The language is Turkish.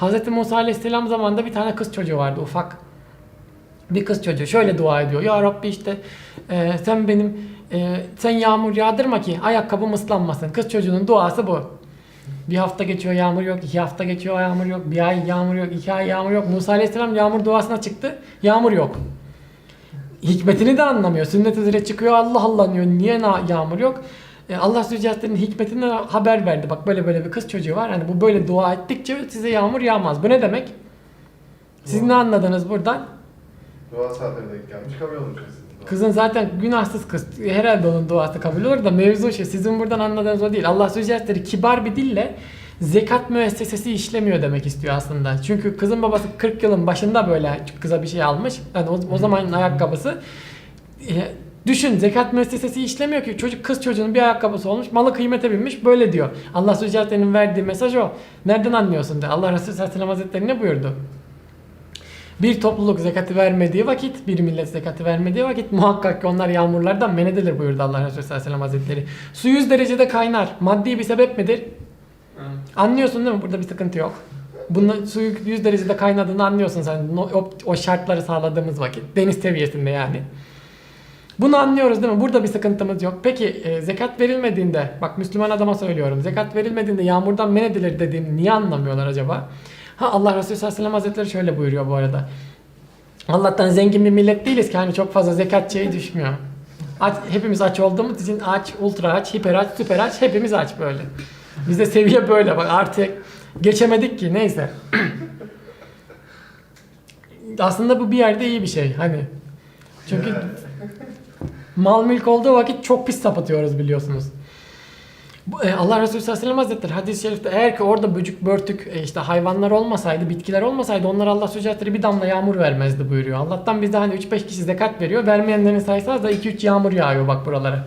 Hz. Musa Aleyhisselam zamanında bir tane kız çocuğu vardı ufak. Bir kız çocuğu şöyle dua ediyor. Ya Rabbi işte e, sen benim e, sen yağmur yağdırma ki ayakkabım ıslanmasın. Kız çocuğunun duası bu. Bir hafta geçiyor yağmur yok, iki hafta geçiyor yağmur yok, bir ay yağmur yok, iki ay yağmur yok. Musa Aleyhisselam yağmur duasına çıktı, yağmur yok. Hikmetini de anlamıyor. Sünnet üzere çıkıyor Allah Allah diyor. Niye yağmur yok? E, Allah Zülcelal'in hikmetini haber verdi. Bak böyle böyle bir kız çocuğu var. Hani bu böyle dua ettikçe size yağmur yağmaz. Bu ne demek? Siz ne anladınız buradan? Dua saatlerine denk gelmiş kabul olmuş kızın. Kızın zaten günahsız kız. Herhalde onun duası kabul olur da mevzu şey. Sizin buradan anladığınız o değil. Allah Zülcelal'leri kibar bir dille zekat müessesesi işlemiyor demek istiyor aslında. Çünkü kızın babası 40 yılın başında böyle kıza bir şey almış. Yani o, o zamanın ayakkabısı. Düşün zekat müessesesi işlemiyor ki. Çocuk kız çocuğunun bir ayakkabısı olmuş. Malı kıymete binmiş. Böyle diyor. Allah Zülcelal'in verdiği mesaj o. Nereden anlıyorsun de. Allah Resulü sallallahu aleyhi ve sellem hazretleri ne buyurdu? Bir topluluk zekatı vermediği vakit, bir millet zekatı vermediği vakit muhakkak ki onlar yağmurlardan men edilir buyurdu Allah Resulü sallallahu aleyhi ve sellem hazretleri. Su 100 derecede kaynar. Maddi bir sebep midir? Anlıyorsun değil mi? Burada bir sıkıntı yok. Bunun suyu 100 derecede kaynadığını anlıyorsun sen. O, o şartları sağladığımız vakit. Deniz seviyesinde yani. Bunu anlıyoruz değil mi? Burada bir sıkıntımız yok. Peki e, zekat verilmediğinde, bak Müslüman adama söylüyorum. Zekat verilmediğinde yağmurdan men edilir dediğim niye anlamıyorlar acaba? Ha Allah Resulü sallallahu aleyhi ve sellem hazretleri şöyle buyuruyor bu arada. Allah'tan zengin bir millet değiliz ki hani çok fazla zekat şeyi düşmüyor. Aç, hepimiz aç olduğumuz için aç, ultra aç, hiper aç, süper aç hepimiz aç böyle. Bizde seviye böyle bak artık geçemedik ki neyse. Aslında bu bir yerde iyi bir şey hani. Çünkü mal mülk olduğu vakit çok pis sapıtıyoruz biliyorsunuz. E, Allah Resulü sallallahu aleyhi ve hazretleri hadis-i şerifte eğer ki orada böcük, börtük, e, işte hayvanlar olmasaydı, bitkiler olmasaydı onlara Allah hazretleri bir damla yağmur vermezdi buyuruyor. Allah'tan bizde hani 3-5 kişi zekat veriyor. Vermeyenlerin sayısı az da 2-3 yağmur yağıyor bak buralara.